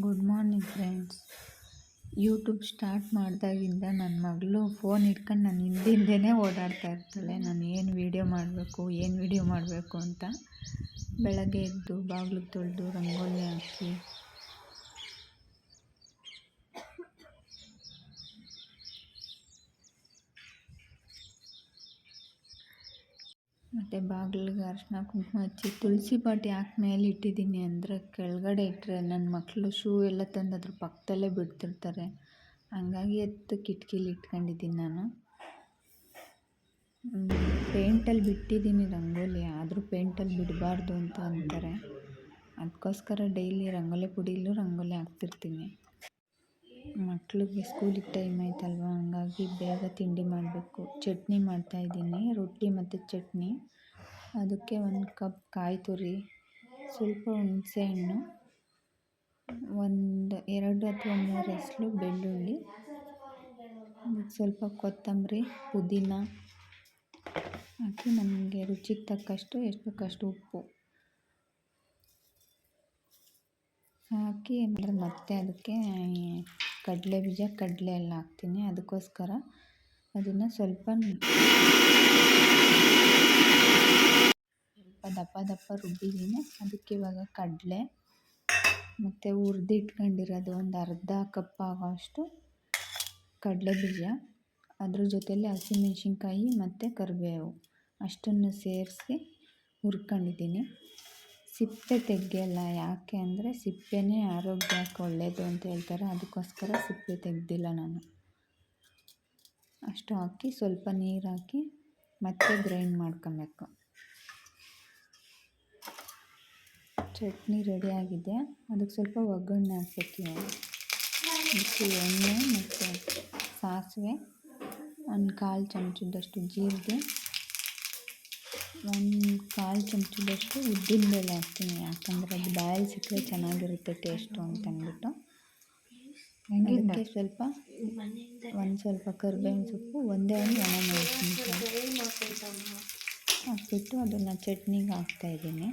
Good morning friends YouTube start ಮಾಡಿದಾಗಿಂದ ನನ್ನ ಮಗಳು phone ಇಟ್ಕೊಂಡು ನಾನು ಹಿಂದಿಂದೇ ಓಡಾಡ್ತಾ ಇರ್ತಾಳೆ. ನಾನು ಏನು ವೀಡಿಯೋ ಮಾಡಬೇಕು, ಏನು ವೀಡಿಯೋ ಮಾಡಬೇಕು ಅಂತ ಬೆಳಗ್ಗೆ ಎದ್ದು ಬಾಗಿಲು ತೊಳೆದು ರಂಗೋಲಿ ಹಾಕಿ ಮತ್ತು ಬಾಗಿಲಿಗೆ ಅರಿಶಿನ ಕುಂಕುಮ ಹಚ್ಚಿ ತುಳಸಿ ಪಾಟಿ ಯಾಕೆ ಮೇಲೆ ಇಟ್ಟಿದ್ದೀನಿ ಅಂದರೆ ಕೆಳಗಡೆ ಇಟ್ಟರೆ ನನ್ನ ಮಕ್ಕಳು ಶೂ ಎಲ್ಲ ತಂದು ಅದ್ರ ಪಕ್ಕದಲ್ಲೇ ಬಿಡ್ತಿರ್ತಾರೆ. ಹಂಗಾಗಿ ಎತ್ತು ಕಿಟಕಿಲಿ ಇಟ್ಕೊಂಡಿದ್ದೀನಿ ನಾನು. ಪೇಂಟಲ್ಲಿ ಬಿಟ್ಟಿದ್ದೀನಿ ರಂಗೋಲಿ, ಆದರೂ ಪೇಂಟಲ್ಲಿ ಬಿಡಬಾರ್ದು ಅಂತ ಅಂತಾರೆ. ಅದಕ್ಕೋಸ್ಕರ ಡೈಲಿ ರಂಗೋಲಿ ಪುಡಿಲೂ ರಂಗೋಲಿ ಹಾಕ್ತಿರ್ತೀನಿ. ಮಕ್ಳಿಗೆ ಸ್ಕೂಲಿಗೆ ಟೈಮ್ ಆಯ್ತಲ್ವ? ಹಂಗಾಗಿ ಬೇಗ ತಿಂಡಿ ಮಾಡಬೇಕು. ಚಟ್ನಿ ಮಾಡ್ತಾಯಿದ್ದೀನಿ ರೊಟ್ಟಿ ಮತ್ತು ಚಟ್ನಿ. ಅದಕ್ಕೆ ಒಂದು ಕಪ್ ಕಾಯಿ ತುರಿ, ಸ್ವಲ್ಪ ಹುಣಸೆಹಣ್ಣು ಒಂದು ಎರಡು ಅಥವಾ ಮೂರು ಎಸಳು ಬೆಳ್ಳುಳ್ಳಿ ಸ್ವಲ್ಪ ಕೊತ್ತಂಬರಿ, ಪುದೀನ ಹಾಕಿ ನಮಗೆ ರುಚಿಗೆ ತಕ್ಕಷ್ಟು, ಎಷ್ಟು ಬೇಕಷ್ಟು ಉಪ್ಪು ಹಾಕಿ ಮತ್ತೆ ಅದಕ್ಕೆ ಕಡಲೆ ಬೀಜ ಕಡಲೆ ಎಲ್ಲ ಹಾಕ್ತೀನಿ. ಅದಕ್ಕೋಸ್ಕರ ಅದನ್ನು ಸ್ವಲ್ಪ ಸ್ವಲ್ಪ ದಪ್ಪ ದಪ್ಪ ರುಬ್ಬಿದ್ದೀನಿ. ಅದಕ್ಕೆ ಇವಾಗ ಕಡಲೆ ಮತ್ತು ಹುರ್ದು ಇಟ್ಕೊಂಡಿರೋದು ಒಂದು ಅರ್ಧ ಕಪ್ ಆಗೋಷ್ಟು ಕಡಲೆ ಬೀಜ. ಅದ್ರ ಜೊತೆಯಲ್ಲಿ ಹಸಿಮೆಣ್ಸಿನ್ಕಾಯಿ ಮತ್ತು ಕರಿಬೇವು ಅಷ್ಟನ್ನು ಸೇರಿಸಿ ಹುರ್ಕೊಂಡಿದ್ದೀನಿ. ಸಿಪ್ಪೆ ತೆಗೆಯಲ್ಲ, ಯಾಕೆ ಅಂದರೆ ಸಿಪ್ಪೆನೇ ಆರೋಗ್ಯಕ್ಕೆ ಒಳ್ಳೆಯದು ಅಂತ ಹೇಳ್ತಾರೆ. ಅದಕ್ಕೋಸ್ಕರ ಸಿಪ್ಪೆ ತೆಗೆದಿಲ್ಲ ನಾನು. ಅಷ್ಟು ಹಾಕಿ ಸ್ವಲ್ಪ ನೀರು ಹಾಕಿ ಮತ್ತೆ ಗ್ರೈಂಡ್ ಮಾಡ್ಕೊಬೇಕು. ಚಟ್ನಿ ರೆಡಿ ಆಗಿದೆ. ಅದಕ್ಕೆ ಸ್ವಲ್ಪ ಒಗ್ಗರಣೆ ಹಾಕ್ಬೇಕು. ಮತ್ತು ಎಣ್ಣೆ ಮತ್ತು ಸಾಸಿವೆ, ಒಂದು ಕಾಲು ಚಮಚದಷ್ಟು ಜೀರಿಗೆ. ಒಂದು ಕಾಲು ಚಮಚದಷ್ಟು ಉದ್ದಿನಬೇಳೆ ಹಾಕ್ತೀನಿ ಯಾಕಂದರೆ ಅದು ಬಾಯಲ್ಲಿ ಸಿಕ್ಕರೆ ಚೆನ್ನಾಗಿರುತ್ತೆ ಟೇಸ್ಟು ಅಂತ ಅಂದ್ಬಿಟ್ಟು. ಅದಕ್ಕೆ ಸ್ವಲ್ಪ ಒಂದು ಸ್ವಲ್ಪ ಕರ್ಬೇವಿನ ಸೊಪ್ಪು ಒಂದೇ ಒಂದು ಒಣಮೆಣಸಿನ್ಕಾಯಿ ಹಾಕ್ಬಿಟ್ಟು ಅದನ್ನು ಚಟ್ನಿಗೆ ಹಾಕ್ತಾಯಿದ್ದೀನಿ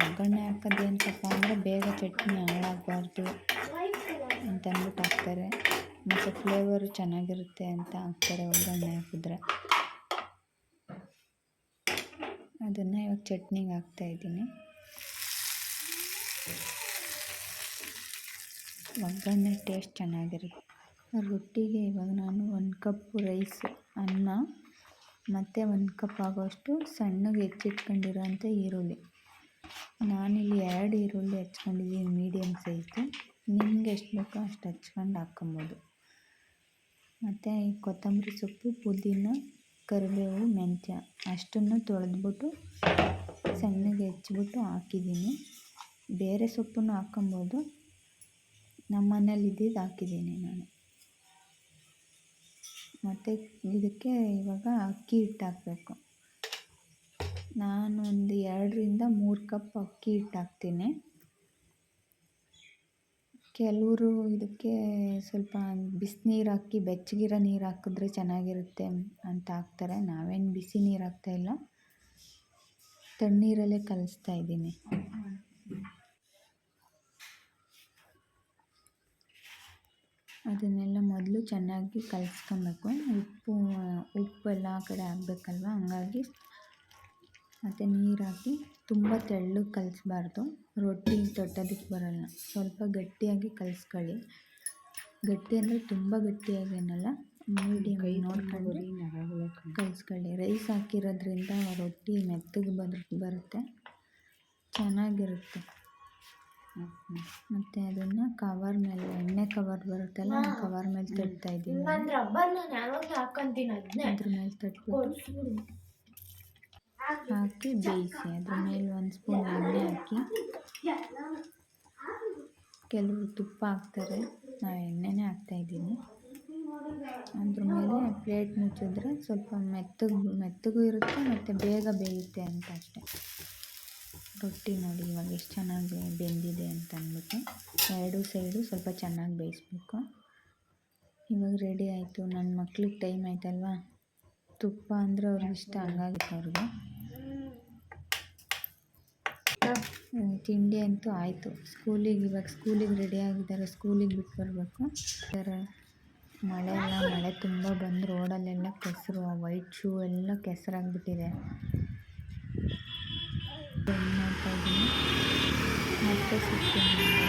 ಒಗ್ಗರಣೆ ಹಾಕೋದು ಏನಪ್ಪ ಅಂದರೆ ಬೇಗ ಚಟ್ನಿ ಹಾಳಾಗಬಾರ್ದು ಅಂತಂದ್ಬಿಟ್ಟು ಹಾಕ್ತಾರೆ. ಮತ್ತು ಫ್ಲೇವರು ಚೆನ್ನಾಗಿರುತ್ತೆ ಅಂತ ಹಾಕ್ತಾರೆ ಒಗ್ಗರಣೆ ಹಾಕಿದ್ರೆ. ಅದನ್ನು ಇವಾಗ ಚಟ್ನಿಗೆ ಹಾಕ್ತಾಯಿದ್ದೀನಿ ಒಗ್ಗರಣೆ ಟೇಸ್ಟ್ ಚೆನ್ನಾಗಿರುತ್ತೆ. ರೊಟ್ಟಿಗೆ ಇವಾಗ ನಾನು ಒಂದು ಕಪ್ಪು ರೈಸ್ ಅನ್ನ, ಮತ್ತು ಒಂದು ಕಪ್ ಆಗೋಷ್ಟು ಸಣ್ಣಗೆ ಹೆಚ್ಚಿಟ್ಕೊಂಡಿರೋಂಥ ಈರುಳ್ಳಿ. ನಾನಿಲ್ಲಿ ಎರಡು ಈರುಳ್ಳಿ ಹಚ್ಕೊಂಡಿದ್ದೀನಿ ಮೀಡಿಯಮ್ ಸೈಜ್ದು ನಿಮ್ಗೆ ಎಷ್ಟು ಬೇಕೋ ಅಷ್ಟು ಹಚ್ಕೊಂಡು ಹಾಕ್ಕೊಬೋದು. ಮತ್ತು ಕೊತ್ತಂಬರಿ ಸೊಪ್ಪು, ಪುದೀನ ಕರಿಬೇವು, ಮೆಂತ್ಯ ಅಷ್ಟನ್ನು ತೊಳೆದ್ಬಿಟ್ಟು ಸಣ್ಣಗೆ ಹೆಚ್ಚಿಬಿಟ್ಟು ಹಾಕಿದ್ದೀನಿ. ಬೇರೆ ಸೊಪ್ಪನ್ನು ಹಾಕ್ಕೊಬೋದು. ನಮ್ಮ ಮನೇಲಿ ಇದ್ದಿದ್ದು ಹಾಕಿದ್ದೀನಿ ನಾನು. ಮತ್ತು ಇದಕ್ಕೆ ಇವಾಗ ಅಕ್ಕಿ ಹಿಟ್ಟು ಹಾಕಬೇಕು ನಾನು ಒಂದು ಎರಡರಿಂದ ಮೂರು ಕಪ್ ಅಕ್ಕಿ ಹಿಟ್ಟು ಹಾಕ್ತೀನಿ ಕೆಲವರು ಇದಕ್ಕೆ ಸ್ವಲ್ಪ ಬಿಸಿನೀರು ಹಾಕಿ, ಬೆಚ್ಚಗಿರೋ ನೀರು ಹಾಕಿದ್ರೆ ಚೆನ್ನಾಗಿರುತ್ತೆ ಅಂತ ಹಾಕ್ತಾರೆ. ನಾವೇನು ಬಿಸಿ ನೀರು ಹಾಕ್ತಾಯಿಲ್ಲ ತಣ್ಣೀರಲ್ಲೇ ಕಲಿಸ್ತಾ ಇದ್ದೀನಿ. ಅದನ್ನೆಲ್ಲ ಮೊದಲು ಚೆನ್ನಾಗಿ ಕಲಿಸ್ಕೊಬೇಕು. ಉಪ್ಪು, ಉಪ್ಪೆಲ್ಲ ಆ ಕಡೆ ಹಾಕ್ಬೇಕಲ್ವ? ಹಂಗಾಗಿ ಮತ್ತು ನೀರು ಹಾಕಿ ತುಂಬ ತೆಳ್ಳಗೆ ಕಲಿಸ್ಬಾರ್ದು ರೊಟ್ಟಿ ತೊಟ್ಟೋದಕ್ಕೆ ಬರೋಲ್ಲ ಸ್ವಲ್ಪ ಗಟ್ಟಿಯಾಗಿ ಕಲಿಸ್ಕೊಳ್ಳಿ ಗಟ್ಟಿ ಅಂದರೆ ತುಂಬ ಗಟ್ಟಿಯಾಗಿ ಏನಲ್ಲ ಮೀಡಿಯಮ್ ನೋಡ್ಕೊಂಡು ಕಲಿಸ್ಕೊಳ್ಳಿ ರೈಸ್ ಹಾಕಿರೋದ್ರಿಂದ ರೊಟ್ಟಿ ಮೆತ್ತಗೆ ಬರ್ ಬರುತ್ತೆ ಚೆನ್ನಾಗಿರುತ್ತೆ ಮತ್ತು ಅದನ್ನು ಕವರ್ ಮೇಲೆ ಎಣ್ಣೆ ಕವರ್ ಬರುತ್ತಲ್ಲ ಕವರ್ ಮೇಲೆ ತಟ್ತಾ ಇದ್ದೀನಿ ಅದ್ರ ಮೇಲೆ ತಟ್ಬಿಟ್ಟು ಹಾಕಿ, ಬೇಯಿಸಿ ಅದ್ರ ಮೇಲೆ ಒಂದು ಸ್ಪೂನ್ ಎಣ್ಣೆ ಹಾಕಿ. ಕೆಲವರು ತುಪ್ಪ ಹಾಕ್ತಾರೆ. ನಾವು ಎಣ್ಣೆನೇ ಹಾಕ್ತಾಯಿದ್ದೀನಿ ಅದ್ರ ಮೇಲೆ ಪ್ಲೇಟ್ ಮುಚ್ಚಿದ್ರೆ ಸ್ವಲ್ಪ ಮೆತ್ತಗೆ, ಮೆತ್ತಗೂ ಇರುತ್ತೆ ಮತ್ತು ಬೇಗ ಬೇಯುತ್ತೆ ಅಂತ ಅಷ್ಟೆ. ರೊಟ್ಟಿ ನೋಡಿ ಇವಾಗ ಎಷ್ಟು ಚೆನ್ನಾಗಿ ಬೆಂದಿದೆ ಅಂತ ಅಂದ್ಬಿಟ್ಟು. ಎರಡು ಸೈಡು ಸ್ವಲ್ಪ ಚೆನ್ನಾಗಿ ಬೇಯಿಸ್ಬೇಕು. ಇವಾಗ ರೆಡಿ ಆಯಿತು. ನನ್ನ ಮಕ್ಳಿಗೆ ಟೈಮ್ ಆಯ್ತಲ್ವಾ? ತುಪ್ಪ ಅಂದರೆ ಅವ್ರಿಗೆ ಇಷ್ಟ. ಹಂಗಾಗಿತ್ತು ಅವ್ರಿಗೆ ತಿಂಡಿ ಅಂತೂ ಆಯಿತು. ಸ್ಕೂಲಿಗೆ ಇವಾಗ ಸ್ಕೂಲಿಗೆ ರೆಡಿ ಆಗಿದ್ದಾರೆ. ಸ್ಕೂಲಿಗೆ ಬಿಟ್ಟು ಬರಬೇಕು ಥರ ಮಳೆ ಎಲ್ಲ, ಮಳೆ ತುಂಬ ಬಂದು ರೋಡಲ್ಲೆಲ್ಲ ಕೆಸರು ವೈಟ್ ಶೂ ಎಲ್ಲ ಕೆಸರಾಗ್ಬಿಟ್ಟಿದೆ. ಮತ್ತೆ ಸಿಗ್ತೀನಿ